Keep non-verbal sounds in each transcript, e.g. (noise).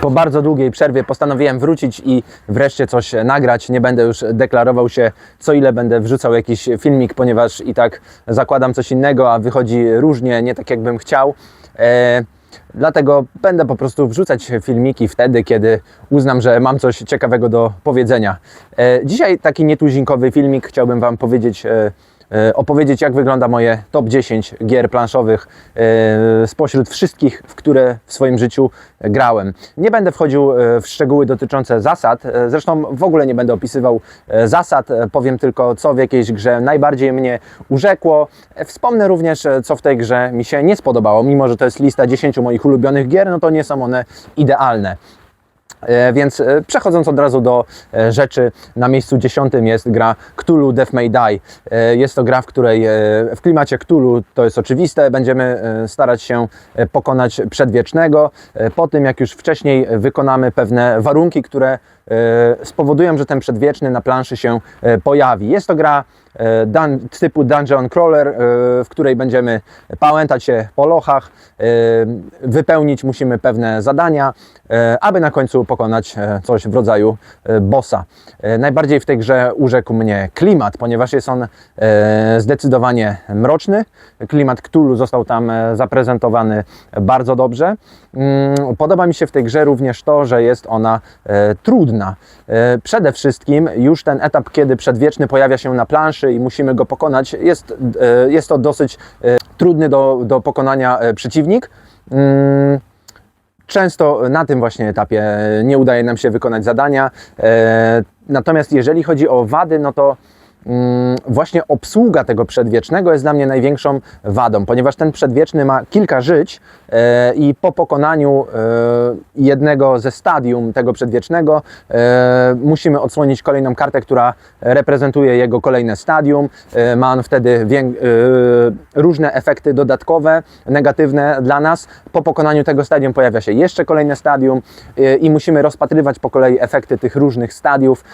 Po bardzo długiej przerwie postanowiłem wrócić i wreszcie coś nagrać. Nie będę już deklarował się, co ile będę wrzucał jakiś filmik, ponieważ i tak zakładam coś innego, a wychodzi różnie, nie tak jakbym chciał. E, Dlatego będę po prostu wrzucać filmiki wtedy, kiedy uznam, że mam coś ciekawego do powiedzenia. E, Dzisiaj taki nietuzinkowy filmik chciałbym Wam powiedzieć, e, e, opowiedzieć jak wygląda moje top 10 gier planszowych e, spośród wszystkich, w które w swoim życiu grałem. Nie będę wchodził e, w szczegóły dotyczące zasad, e, zresztą w ogóle nie będę opisywał e, zasad, e, powiem tylko co w jakiejś grze najbardziej mnie urzekło. E, Wspomnę również e, co w tej grze mi się nie spodobało, mimo że to jest lista 10 moich ulubionych gier, no to nie są one idealne. E, Więc e, przechodząc od razu do e, rzeczy, na miejscu dziesiątym jest gra Cthulhu Death May Die. Jest to gra, w której w klimacie Cthulhu, to jest oczywiste, będziemy starać się pokonać przedwiecznego. Po tym, jak już wcześniej wykonamy pewne warunki, które spowodują, że ten przedwieczny na planszy się pojawi. Jest to gra dun, typu Dungeon Crawler, e, w której będziemy pałętać się po lochach, e, wypełnić musimy pewne zadania, e, aby na końcu pokonać e, coś w rodzaju e, bossa. E, Najbardziej w tej grze urzekł mnie klimat, ponieważ jest on e, zdecydowanie mroczny. Klimat Cthulhu został tam e, zaprezentowany bardzo dobrze. Mm, Podoba mi się w tej grze również to, że jest ona e, trudna. E, Przede wszystkim już ten etap, kiedy przedwieczny pojawia się na planszy i musimy go pokonać, jest, e, jest to dosyć e, trudny do, do pokonania e, przeciwnik. Mm, Często na tym właśnie etapie nie udaje nam się wykonać zadania. Natomiast jeżeli chodzi o wady, no to właśnie obsługa tego przedwiecznego jest dla mnie największą wadą, ponieważ ten przedwieczny ma kilka żyć e, i po pokonaniu e, jednego ze stadium tego przedwiecznego e, musimy odsłonić kolejną kartę, która reprezentuje jego kolejne stadium. Ma on wtedy różne efekty dodatkowe, negatywne dla nas. Po pokonaniu tego stadium pojawia się jeszcze kolejne stadium i musimy rozpatrywać po kolei efekty tych różnych stadiów.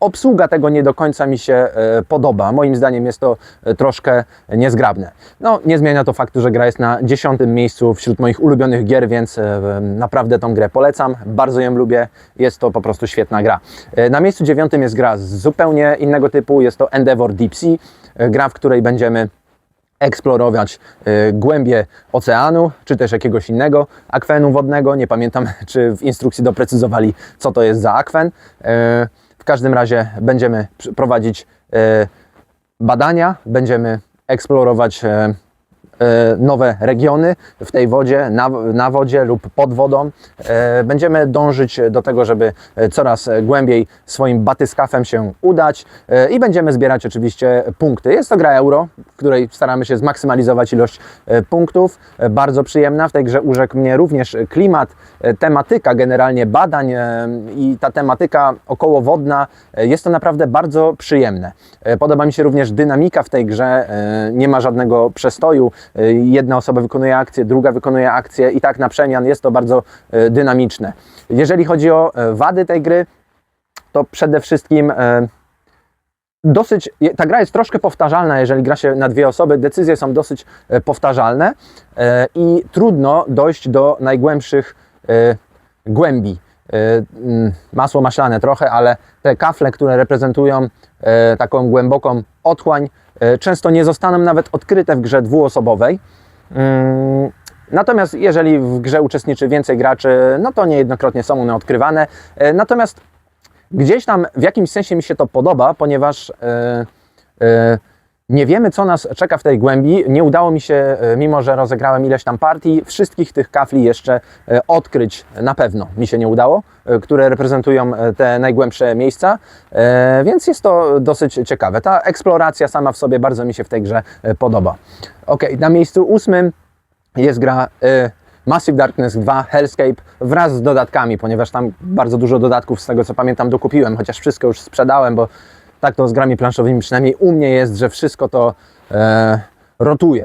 Obsługa tego nie do końca mi się e, podoba. Moim zdaniem jest to e, troszkę niezgrabne. No, nie zmienia to faktu, że gra jest na dziesiątym miejscu wśród moich ulubionych gier, więc e, naprawdę tą grę polecam. Bardzo ją lubię. Jest to po prostu świetna gra. Na miejscu dziewiątym jest gra z zupełnie innego typu. Jest to Endeavor Deep Sea. Gra, w której będziemy eksplorować głębie oceanu, czy też jakiegoś innego akwenu wodnego. Nie pamiętam, (laughs) czy w instrukcji doprecyzowali, co to jest za akwen. Każdym razie będziemy prowadzić e, badania, będziemy eksplorować e, e, nowe regiony w tej wodzie, na, na wodzie lub pod wodą. Będziemy dążyć do tego, żeby coraz głębiej swoim batyskafem się udać i będziemy zbierać oczywiście punkty. Jest to gra euro, w której staramy się zmaksymalizować ilość punktów. Bardzo przyjemna. W tej grze urzekł mnie również klimat, tematyka generalnie badań e, i ta tematyka okołowodna. e, Jest to naprawdę bardzo przyjemne. E, Podoba mi się również dynamika w tej grze. e, Nie ma żadnego przestoju. E, Jedna osoba wykonuje akcję, druga wykonuje akcję i tak na przemian. Jest to bardzo e, dynamiczne. Jeżeli chodzi o e, wady tej gry, to przede wszystkim e, dosyć, ta gra jest troszkę powtarzalna, jeżeli gra się na dwie osoby, decyzje są dosyć e, powtarzalne e, i trudno dojść do najgłębszych e, głębi. E, mm, Masło maślane trochę, ale te kafle, które reprezentują e, taką głęboką otchłań, e, często nie zostaną nawet odkryte w grze dwuosobowej. Mm, Natomiast jeżeli w grze uczestniczy więcej graczy, no to niejednokrotnie są one odkrywane. E, Natomiast gdzieś tam w jakimś sensie mi się to podoba, ponieważ e, e, nie wiemy, co nas czeka w tej głębi. Nie udało mi się, e, mimo że rozegrałem ileś tam partii, wszystkich tych kafli jeszcze e, odkryć na pewno. Mi się nie udało, e, które reprezentują te najgłębsze miejsca, więc jest to dosyć ciekawe. Ta eksploracja sama w sobie bardzo mi się w tej grze podoba. Ok, na miejscu ósmym jest gra Massive Darkness 2 Hellscape wraz z dodatkami, ponieważ tam bardzo dużo dodatków z tego co pamiętam dokupiłem, chociaż wszystko już sprzedałem, bo tak to z grami planszowymi przynajmniej u mnie jest, że wszystko to e, rotuje.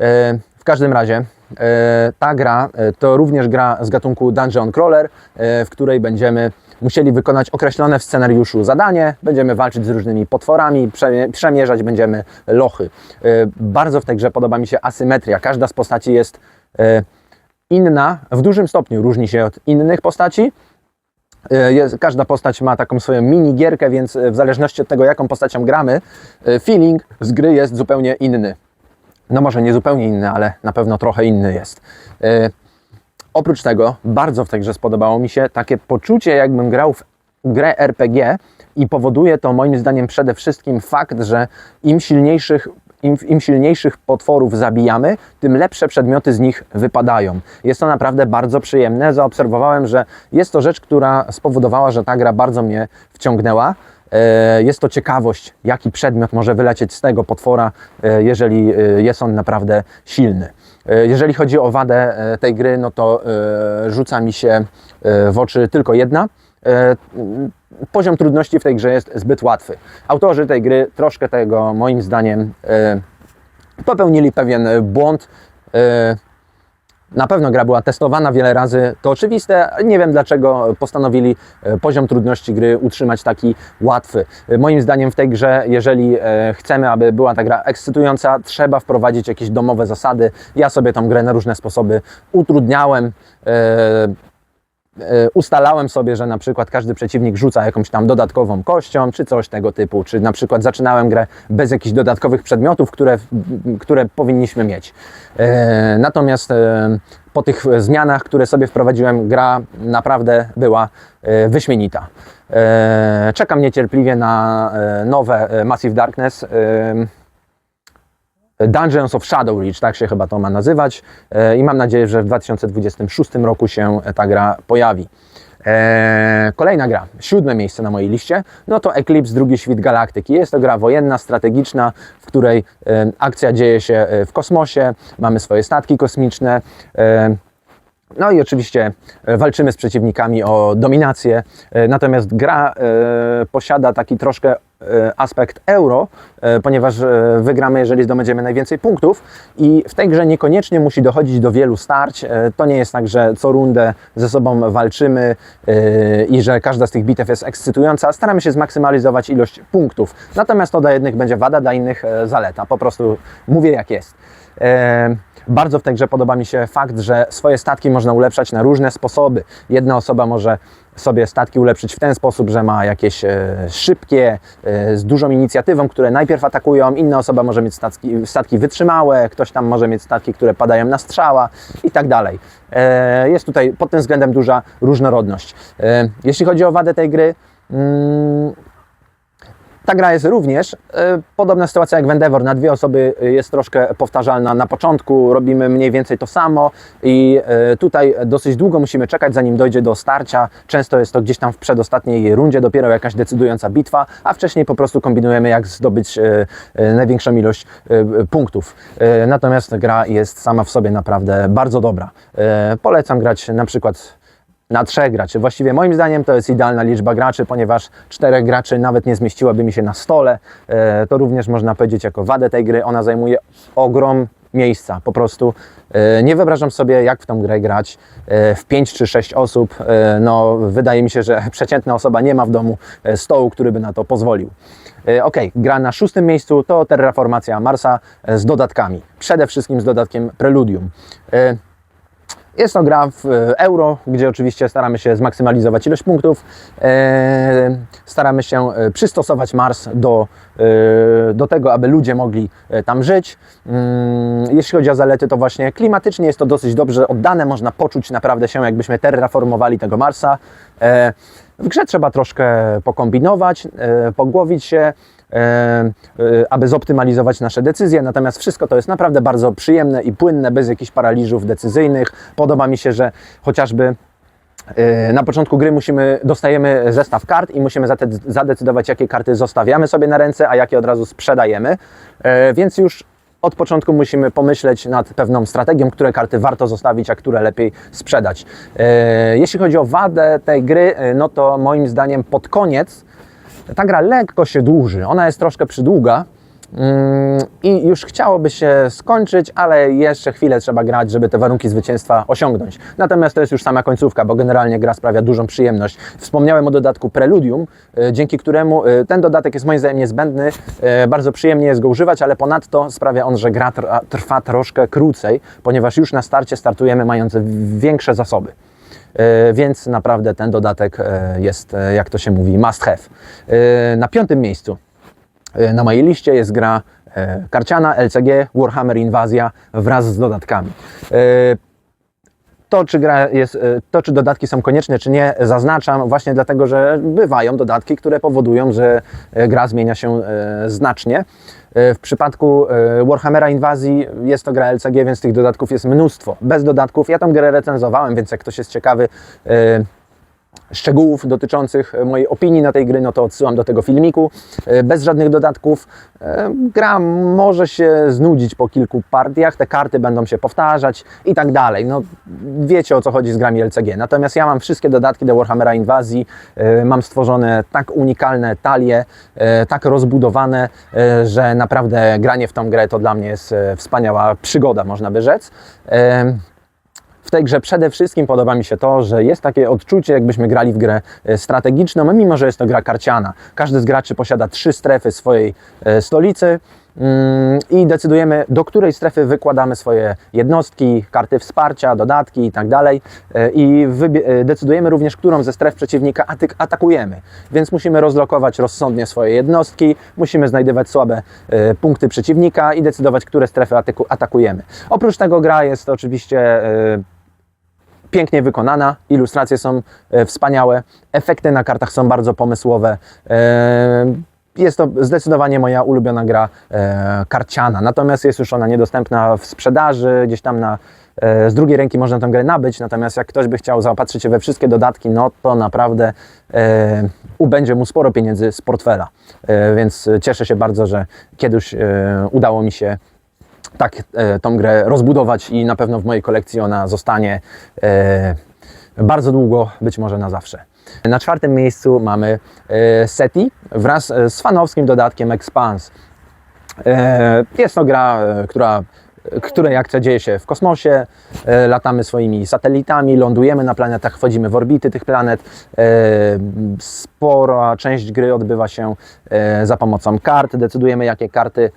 E, w każdym razie e, ta gra e, to również gra z gatunku Dungeon Crawler, e, w której będziemy musieli wykonać określone w scenariuszu zadanie, będziemy walczyć z różnymi potworami, prze- przemierzać będziemy lochy. E, Bardzo w tej grze podoba mi się asymetria. Każda z postaci jest e, inna, w dużym stopniu różni się od innych postaci. E, Jest, każda postać ma taką swoją mini gierkę, więc e, w zależności od tego, jaką postacią gramy, e, feeling z gry jest zupełnie inny. No może nie zupełnie inny, ale na pewno trochę inny jest. Oprócz tego bardzo w tej grze spodobało mi się takie poczucie, jakbym grał w grę RPG i powoduje to moim zdaniem przede wszystkim fakt, że im silniejszych, im, im silniejszych potworów zabijamy, tym lepsze przedmioty z nich wypadają. Jest to naprawdę bardzo przyjemne. Zaobserwowałem, że jest to rzecz, która spowodowała, że ta gra bardzo mnie wciągnęła. E, Jest to ciekawość, jaki przedmiot może wylecieć z tego potwora, e, jeżeli e, jest on naprawdę silny. Jeżeli chodzi o wadę tej gry, no to rzuca mi się w oczy tylko jedna. E, Poziom trudności w tej grze jest zbyt łatwy. Autorzy tej gry troszkę tego, moim zdaniem, e, popełnili pewien błąd. E, na pewno gra była testowana wiele razy, to oczywiste. Nie wiem dlaczego postanowili poziom trudności gry utrzymać taki łatwy. Moim zdaniem w tej grze, jeżeli chcemy, aby była ta gra ekscytująca, trzeba wprowadzić jakieś domowe zasady. Ja sobie tą grę na różne sposoby utrudniałem. E, ustalałem sobie, że na przykład każdy przeciwnik rzuca jakąś tam dodatkową kością, czy coś tego typu, czy na przykład zaczynałem grę bez jakichś dodatkowych przedmiotów, które, które powinniśmy mieć. E, natomiast e, po tych zmianach, które sobie wprowadziłem, gra naprawdę była wyśmienita. Czekam niecierpliwie na nowe Massive Darkness. Dungeons of Shadow Reach, tak się chyba to ma nazywać E, i mam nadzieję, że w 2026 roku się ta gra pojawi. E, Kolejna gra, siódme miejsce na mojej liście, no to Eclipse, drugi świt galaktyki. Jest to gra wojenna, strategiczna, w której e, akcja dzieje się e, w kosmosie, mamy swoje statki kosmiczne. e, no i oczywiście e, walczymy z przeciwnikami o dominację, e, natomiast gra e, posiada taki troszkę aspekt euro, ponieważ wygramy, jeżeli zdobędziemy najwięcej punktów i w tej grze niekoniecznie musi dochodzić do wielu starć. To nie jest tak, że co rundę ze sobą walczymy i że każda z tych bitew jest ekscytująca. Staramy się zmaksymalizować ilość punktów. Natomiast to dla jednych będzie wada, dla innych zaleta. Po prostu mówię jak jest. Bardzo w tej grze podoba mi się fakt, że swoje statki można ulepszać na różne sposoby. Jedna osoba może sobie statki ulepszyć w ten sposób, że ma jakieś e, szybkie, e, z dużą inicjatywą, które najpierw atakują. Inna osoba może mieć statki, statki wytrzymałe, ktoś tam może mieć statki, które padają na strzała i tak dalej. E, Jest tutaj pod tym względem duża różnorodność. Jeśli chodzi o wadę tej gry, mm, ta gra jest również e, podobna sytuacja jak w Endeavor. Na dwie osoby e, jest troszkę powtarzalna. Na początku robimy mniej więcej to samo i e, tutaj dosyć długo musimy czekać, zanim dojdzie do starcia. Często jest to gdzieś tam w przedostatniej rundzie, dopiero jakaś decydująca bitwa, a wcześniej po prostu kombinujemy, jak zdobyć największą ilość punktów. Natomiast gra jest sama w sobie naprawdę bardzo dobra. Polecam grać na przykład na trzech graczy. Właściwie moim zdaniem to jest idealna liczba graczy, ponieważ czterech graczy nawet nie zmieściłaby mi się na stole. E, To również można powiedzieć jako wadę tej gry. Ona zajmuje ogrom miejsca. Po prostu e, nie wyobrażam sobie, jak w tą grę grać e, w 5 czy 6 osób. No, wydaje mi się, że (laughs) przeciętna osoba nie ma w domu stołu, który by na to pozwolił. Ok, gra na szóstym miejscu to Terraformacja Marsa z dodatkami. Przede wszystkim z dodatkiem Preludium. Jest to gra w e, euro, gdzie oczywiście staramy się zmaksymalizować ilość punktów. E, staramy się e, przystosować Mars do, do tego, aby ludzie mogli tam żyć. Mm, Jeśli chodzi o zalety, to właśnie klimatycznie jest to dosyć dobrze oddane. Można poczuć naprawdę się, jakbyśmy terraformowali tego Marsa. W grze trzeba troszkę pokombinować, pogłowić się, aby zoptymalizować nasze decyzje. Natomiast wszystko to jest naprawdę bardzo przyjemne i płynne, bez jakichś paraliżów decyzyjnych. Podoba mi się, że chociażby e, na początku gry musimy, dostajemy zestaw kart i musimy zadecydować, jakie karty zostawiamy sobie na ręce, a jakie od razu sprzedajemy. E, Więc już od początku musimy pomyśleć nad pewną strategią, które karty warto zostawić, a które lepiej sprzedać. E, Jeśli chodzi o wadę tej gry, e, no to moim zdaniem pod koniec ta gra lekko się dłuży. Ona jest troszkę przydługa. Mm, I już chciałoby się skończyć, ale jeszcze chwilę trzeba grać, żeby te warunki zwycięstwa osiągnąć. Natomiast to jest już sama końcówka, bo generalnie gra sprawia dużą przyjemność. Wspomniałem o dodatku Preludium, y, dzięki któremu y, ten dodatek jest moim zdaniem niezbędny. y, Bardzo przyjemnie jest go używać, ale ponadto sprawia on, że gra trwa troszkę krócej, ponieważ już na starcie startujemy mając większe zasoby. E, więc naprawdę ten dodatek e, jest, e, jak to się mówi, must have. Na piątym miejscu na mojej liście jest gra karciana LCG Warhammer Inwazja wraz z dodatkami. To czy, gra jest, to, czy dodatki są konieczne, czy nie, zaznaczam właśnie dlatego, że bywają dodatki, które powodują, że gra zmienia się znacznie. E, W przypadku e, Warhammera Inwazji jest to gra LCG, więc tych dodatków jest mnóstwo. Bez dodatków, ja tą grę recenzowałem, więc jak ktoś jest ciekawy e, szczegółów dotyczących mojej opinii na tej gry, no to odsyłam do tego filmiku. E, Bez żadnych dodatków e, gra może się znudzić po kilku partiach, te karty będą się powtarzać i tak dalej. No, wiecie o co chodzi z grami LCG. Natomiast ja mam wszystkie dodatki do Warhammera Inwazji, e, mam stworzone tak unikalne talie, e, tak rozbudowane, e, że naprawdę granie w tą grę to dla mnie jest e, wspaniała przygoda, można by rzec. W tej grze przede wszystkim podoba mi się to, że jest takie odczucie, jakbyśmy grali w grę e, strategiczną, mimo że jest to gra karciana. Każdy z graczy posiada trzy strefy swojej e, stolicy mm, i decydujemy, do której strefy wykładamy swoje jednostki, karty wsparcia, dodatki i tak. E, decydujemy również, którą ze stref przeciwnika atakujemy. Więc musimy rozlokować rozsądnie swoje jednostki, musimy znajdywać słabe punkty przeciwnika i decydować, które strefy atakujemy. Oprócz tego gra jest oczywiście pięknie wykonana, ilustracje są e, wspaniałe, efekty na kartach są bardzo pomysłowe. E, jest to zdecydowanie moja ulubiona gra e, karciana, natomiast jest już ona niedostępna w sprzedaży, gdzieś tam na, z drugiej ręki można tę grę nabyć, natomiast jak ktoś by chciał zaopatrzyć się we wszystkie dodatki, no to naprawdę ubędzie mu sporo pieniędzy z portfela. Więc cieszę się bardzo, że kiedyś udało mi się tak e, tą grę rozbudować i na pewno w mojej kolekcji ona zostanie e, bardzo długo, być może na zawsze. Na czwartym miejscu mamy e, SETI wraz z fanowskim dodatkiem Expanse. Jest to gra, która której akcja dzieje się w kosmosie, latamy swoimi satelitami, lądujemy na planetach, wchodzimy w orbity tych planet. Spora część gry odbywa się za pomocą kart, decydujemy jakie karty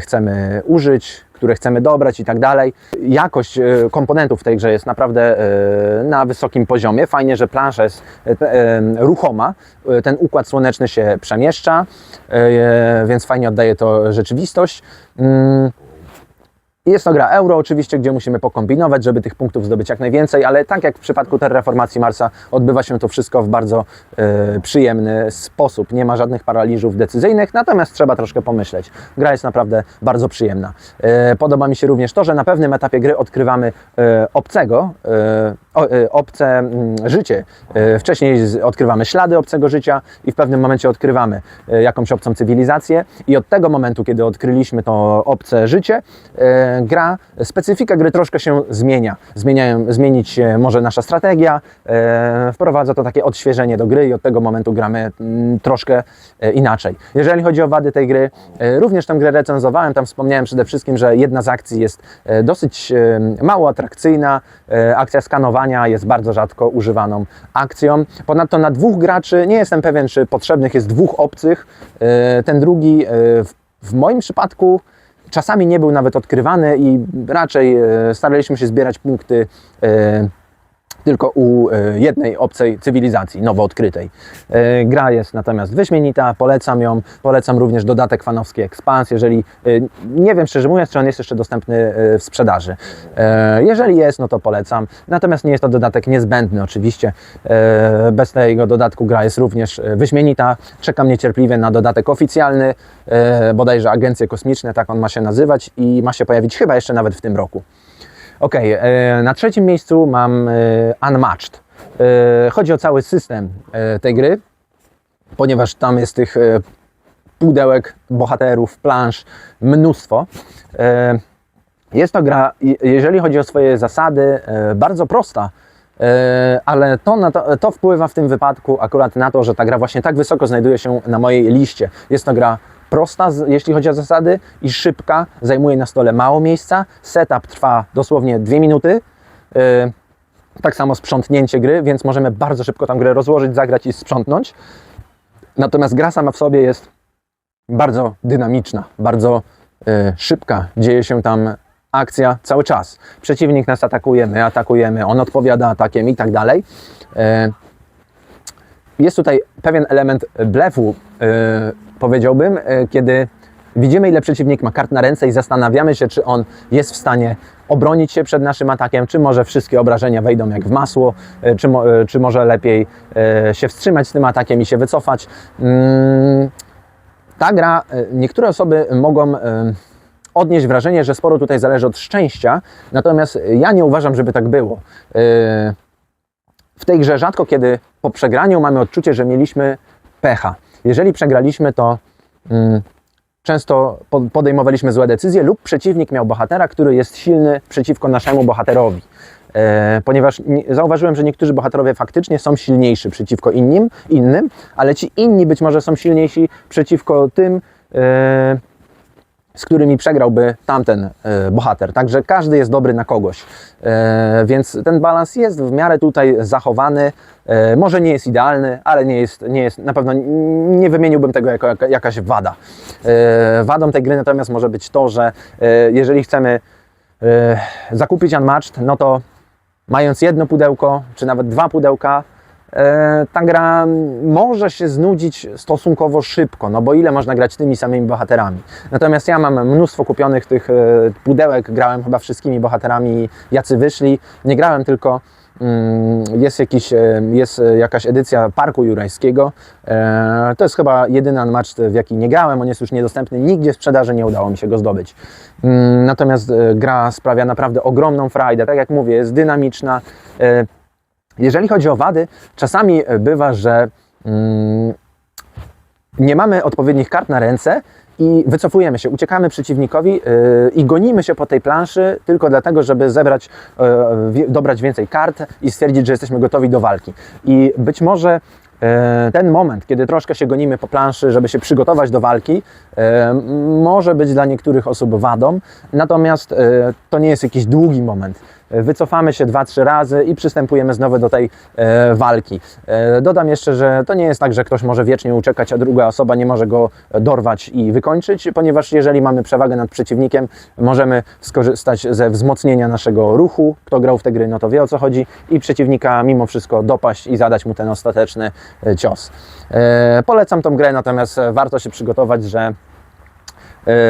chcemy użyć, które chcemy dobrać i tak dalej. Jakość e, komponentów w tej grze jest naprawdę e, na wysokim poziomie. Fajnie, że plansza jest e, e, ruchoma, E, ten układ słoneczny się przemieszcza, e, więc fajnie oddaje to rzeczywistość. Jest to gra euro oczywiście, gdzie musimy pokombinować, żeby tych punktów zdobyć jak najwięcej, ale tak jak w przypadku terraformacji Marsa odbywa się to wszystko w bardzo e, przyjemny sposób. Nie ma żadnych paraliżów decyzyjnych, natomiast trzeba troszkę pomyśleć. Gra jest naprawdę bardzo przyjemna. E, podoba mi się również to, że na pewnym etapie gry odkrywamy e, obcego, obce mm, życie. E, wcześniej odkrywamy ślady obcego życia i w pewnym momencie odkrywamy e, jakąś obcą cywilizację i od tego momentu, kiedy odkryliśmy to obce życie, gra, specyfika gry troszkę się zmienia. Zmieniają, zmienić się może nasza strategia, wprowadza to takie odświeżenie do gry i od tego momentu gramy mm, troszkę inaczej. Jeżeli chodzi o wady tej gry, również tę grę recenzowałem, tam wspomniałem przede wszystkim, że jedna z akcji jest dosyć mało atrakcyjna, akcja skanowania jest bardzo rzadko używaną akcją. Ponadto na dwóch graczy, nie jestem pewien, czy potrzebnych jest dwóch obcych, e, ten drugi e, w, moim przypadku czasami nie był nawet odkrywany i raczej e, staraliśmy się zbierać punkty tylko u e, jednej obcej cywilizacji, nowo odkrytej. E, Gra jest natomiast wyśmienita, polecam ją. Polecam również dodatek fanowski Expans, jeżeli e, nie wiem szczerze mówiąc, czy on jest jeszcze dostępny w sprzedaży. Jeżeli jest, no to polecam. Natomiast nie jest to dodatek niezbędny oczywiście. Bez tego dodatku gra jest również wyśmienita. Czekam niecierpliwie na dodatek oficjalny, bodajże Agencje Kosmiczne, tak on ma się nazywać i ma się pojawić chyba jeszcze nawet w tym roku. Ok, na trzecim miejscu mam e, Unmatched. E, Chodzi o cały system e, tej gry, ponieważ tam jest tych e, pudełek, bohaterów, plansz mnóstwo. E, Jest to gra, jeżeli chodzi o swoje zasady, e, bardzo prosta, e, ale to, to, to wpływa w tym wypadku akurat na to, że ta gra właśnie tak wysoko znajduje się na mojej liście. Jest to gra prosta, jeśli chodzi o zasady, i szybka, zajmuje na stole mało miejsca. Setup trwa dosłownie 2 minuty. Yy, tak samo sprzątnięcie gry, więc możemy bardzo szybko tam grę rozłożyć, zagrać i sprzątnąć. Natomiast gra sama w sobie jest bardzo dynamiczna, bardzo e, szybka. Dzieje się tam akcja cały czas. Przeciwnik nas atakuje, my atakujemy, on odpowiada atakiem i tak dalej. Jest tutaj pewien element blefu, e, powiedziałbym, e, kiedy widzimy, ile przeciwnik ma kart na ręce i zastanawiamy się, czy on jest w stanie obronić się przed naszym atakiem, czy może wszystkie obrażenia wejdą jak w masło, e, czy, czy może lepiej się wstrzymać z tym atakiem i się wycofać. Mm, ta gra, niektóre osoby mogą odnieść wrażenie, że sporo tutaj zależy od szczęścia, natomiast ja nie uważam, żeby tak było. W tej grze rzadko kiedy po przegraniu mamy odczucie, że mieliśmy pecha. Jeżeli przegraliśmy, to mm, często po- podejmowaliśmy złe decyzje lub przeciwnik miał bohatera, który jest silny przeciwko naszemu bohaterowi. E, ponieważ nie, zauważyłem, że niektórzy bohaterowie faktycznie są silniejsi przeciwko innym, innym, ale ci inni być może są silniejsi przeciwko tym, e, z którymi przegrałby tamten e, bohater. Także każdy jest dobry na kogoś. E, więc ten balans jest w miarę tutaj zachowany. E, może nie jest idealny, ale nie jest, nie jest na pewno nie wymieniłbym tego jako jaka, jakaś wada. Wadą tej gry natomiast może być to, że jeżeli chcemy zakupić Unmatched, no to mając jedno pudełko, czy nawet dwa pudełka, ta gra może się znudzić stosunkowo szybko, no bo ile można grać tymi samymi bohaterami. Natomiast ja mam mnóstwo kupionych tych e, pudełek, grałem chyba wszystkimi bohaterami, jacy wyszli. Nie grałem tylko mm, jest, jakiś, e, jest e, jakaś edycja Parku Jurajskiego. E, To jest chyba jedyny unmatched, w jaki nie grałem. On jest już niedostępny nigdzie w sprzedaży, nie udało mi się go zdobyć. Mm, Natomiast e, gra sprawia naprawdę ogromną frajdę. Tak jak mówię, jest dynamiczna. E, Jeżeli chodzi o wady, czasami e, bywa, że mm, nie mamy odpowiednich kart na ręce i wycofujemy się, uciekamy przeciwnikowi yy, i gonimy się po tej planszy tylko dlatego, żeby zebrać, wie- dobrać więcej kart i stwierdzić, że jesteśmy gotowi do walki. I być może yy, ten moment, kiedy troszkę się gonimy po planszy, żeby się przygotować do walki, yy, może być dla niektórych osób wadą, natomiast to nie jest jakiś długi moment wycofamy się dwa, trzy razy i przystępujemy znowu do tej e, walki. E, dodam jeszcze, że to nie jest tak, że ktoś może wiecznie uciekać, a druga osoba nie może go dorwać i wykończyć, ponieważ jeżeli mamy przewagę nad przeciwnikiem, możemy skorzystać ze wzmocnienia naszego ruchu. Kto grał w te gry, no to wie o co chodzi i przeciwnika mimo wszystko dopaść i zadać mu ten ostateczny e, cios. Polecam tą grę, natomiast warto się przygotować, że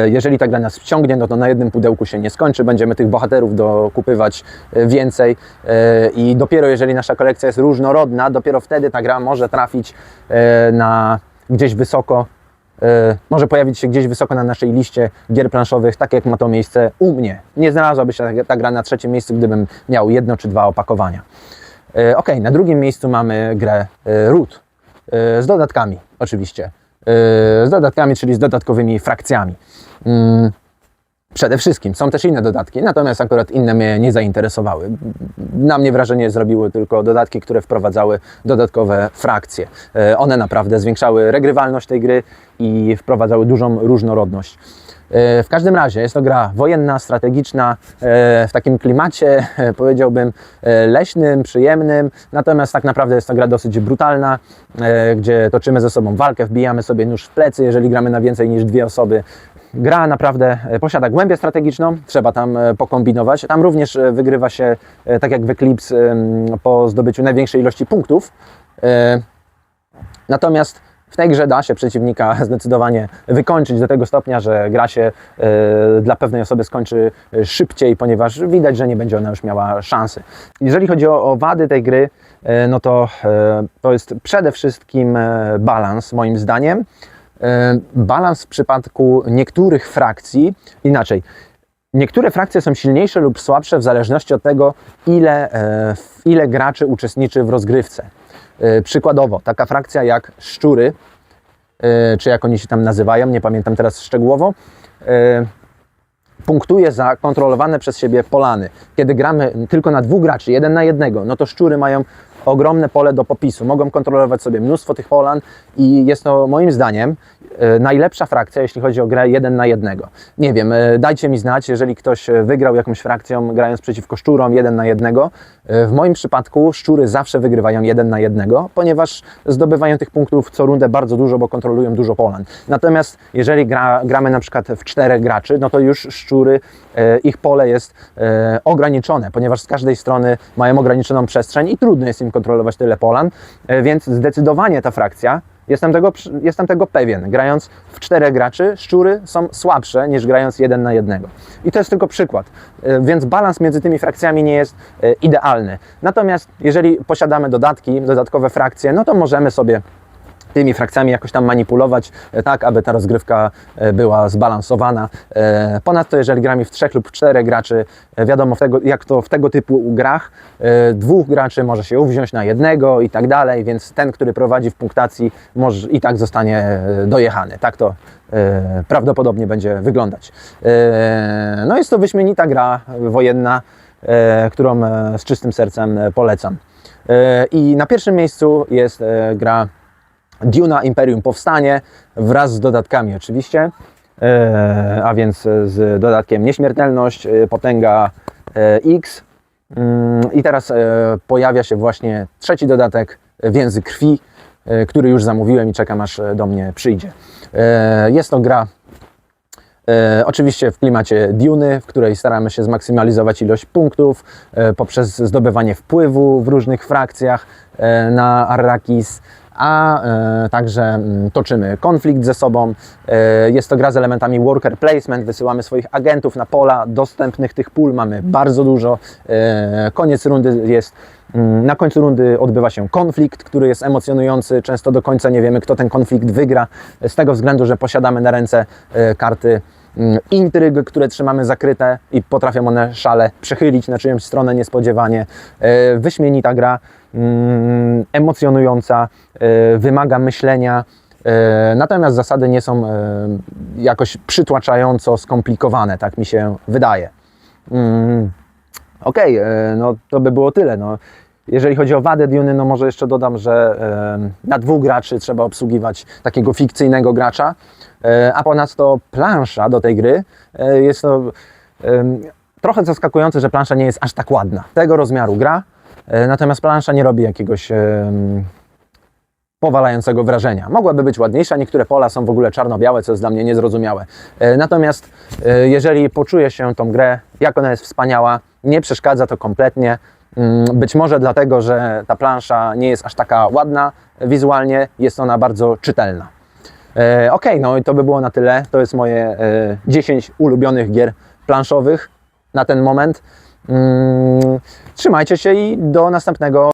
Jeżeli ta gra nas wciągnie, no to na jednym pudełku się nie skończy, będziemy tych bohaterów dokupywać e, więcej e, i dopiero jeżeli nasza kolekcja jest różnorodna, dopiero wtedy ta gra może trafić e, na gdzieś wysoko, e, może pojawić się gdzieś wysoko na naszej liście gier planszowych, tak jak ma to miejsce u mnie. Nie znalazłaby się ta- gra na trzecim miejscu, gdybym miał jedno czy dwa opakowania. E, Ok, na drugim miejscu mamy grę e, Root e, z dodatkami, oczywiście. E, Z dodatkami, czyli z dodatkowymi frakcjami. Mm, Przede wszystkim są też inne dodatki, natomiast akurat inne mnie nie zainteresowały. Na mnie wrażenie zrobiły tylko dodatki, które wprowadzały dodatkowe frakcje. E, One naprawdę zwiększały regrywalność tej gry i wprowadzały dużą różnorodność. E, W każdym razie jest to gra wojenna, strategiczna, e, w takim klimacie, e, powiedziałbym, leśnym, przyjemnym, natomiast tak naprawdę jest to gra dosyć brutalna, gdzie toczymy ze sobą walkę, wbijamy sobie nóż w plecy, jeżeli gramy na więcej niż dwie osoby. Gra naprawdę posiada głębię strategiczną, trzeba tam pokombinować. Tam również wygrywa się, tak jak w Eclipse, po zdobyciu największej ilości punktów. Natomiast w tej grze da się przeciwnika (laughs) zdecydowanie wykończyć do tego stopnia, że gra się e, dla pewnej osoby skończy szybciej, ponieważ widać, że nie będzie ona już miała szansy. Jeżeli chodzi o, o wady tej gry, e, no to e, to jest przede wszystkim e, balans, moim zdaniem. E, balans w przypadku niektórych frakcji, inaczej, Niektóre frakcje są silniejsze lub słabsze w zależności od tego, ile, ile graczy uczestniczy w rozgrywce. E, Przykładowo, taka frakcja jak szczury, e, czy jak oni się tam nazywają, nie pamiętam teraz szczegółowo, e, punktuje za kontrolowane przez siebie polany. Kiedy gramy tylko na dwóch graczy, jeden na jednego, no to szczury mają ogromne pole do popisu. Mogą kontrolować sobie mnóstwo tych polan i jest to moim zdaniem e, najlepsza frakcja, jeśli chodzi o grę jeden na jednego. Nie wiem, e, dajcie mi znać, jeżeli ktoś e, wygrał jakąś frakcją grając przeciwko szczurom jeden na jednego. W moim przypadku szczury zawsze wygrywają jeden na jednego, ponieważ zdobywają tych punktów co rundę bardzo dużo, bo kontrolują dużo polan. Natomiast jeżeli gra, gramy na przykład w czterech graczy, no to już szczury, ich pole jest ograniczone, ponieważ z każdej strony mają ograniczoną przestrzeń i trudno jest im kontrolować tyle polan, e, więc zdecydowanie ta frakcja Jestem tego, jestem tego pewien. Grając w czterech graczy, szczury są słabsze niż grając jeden na jednego. I to jest tylko przykład. E, Więc balans między tymi frakcjami nie jest e, idealny. Natomiast jeżeli posiadamy dodatki, dodatkowe frakcje, no to możemy sobie tymi frakcjami jakoś tam manipulować, e, tak aby ta rozgrywka e, była zbalansowana. E, Ponadto, jeżeli gramy w trzech lub czterech graczy, wiadomo, tego, jak to w tego typu grach, dwóch graczy może się uwziąć na jednego i tak dalej, więc ten, który prowadzi w punktacji, może i tak zostanie dojechany. Tak to prawdopodobnie będzie wyglądać. No jest to wyśmienita gra wojenna, którą z czystym sercem polecam. I na pierwszym miejscu jest gra Duna Imperium Powstanie wraz z dodatkami oczywiście, e, a więc z dodatkiem Nieśmiertelność, e, Potęga e, X Mm, i teraz pojawia się właśnie trzeci dodatek Więzy Krwi, który już zamówiłem i czekam aż do mnie przyjdzie. Jest to gra oczywiście w klimacie Duny, w której staramy się zmaksymalizować ilość punktów poprzez zdobywanie wpływu w różnych frakcjach na Arrakis, a e, także mm, toczymy konflikt ze sobą. E, jest to gra z elementami worker placement, wysyłamy swoich agentów na pola dostępnych tych pól, mamy bardzo dużo. E, koniec rundy jest Mm, Na końcu rundy odbywa się konflikt, który jest emocjonujący. Często do końca nie wiemy, kto ten konflikt wygra, z tego względu, że posiadamy na ręce karty intryg, które trzymamy zakryte i potrafią one szale przechylić na czyjąś stronę niespodziewanie. E, Wyśmienita gra, mm, emocjonująca, e, wymaga myślenia. E, Natomiast zasady nie są jakoś przytłaczająco skomplikowane, tak mi się wydaje. Mm. Okej, e, no to by było tyle. No. Jeżeli chodzi o wadę Duny, no może jeszcze dodam, że na dwóch graczy trzeba obsługiwać takiego fikcyjnego gracza, e, a ponadto plansza do tej gry e, jest to trochę zaskakujące, że plansza nie jest aż tak ładna. Tego rozmiaru gra, e, natomiast plansza nie robi jakiegoś powalającego wrażenia. Mogłaby być ładniejsza, niektóre pola są w ogóle czarno-białe, co jest dla mnie niezrozumiałe. Natomiast jeżeli poczuje się tą grę, jak ona jest wspaniała, nie przeszkadza to kompletnie. Mm, Być może dlatego, że ta plansza nie jest aż taka ładna wizualnie, jest ona bardzo czytelna. E, ok, no i to by było na tyle. To jest moje e, 10 ulubionych gier planszowych na ten moment. Mm, Trzymajcie się i do następnego.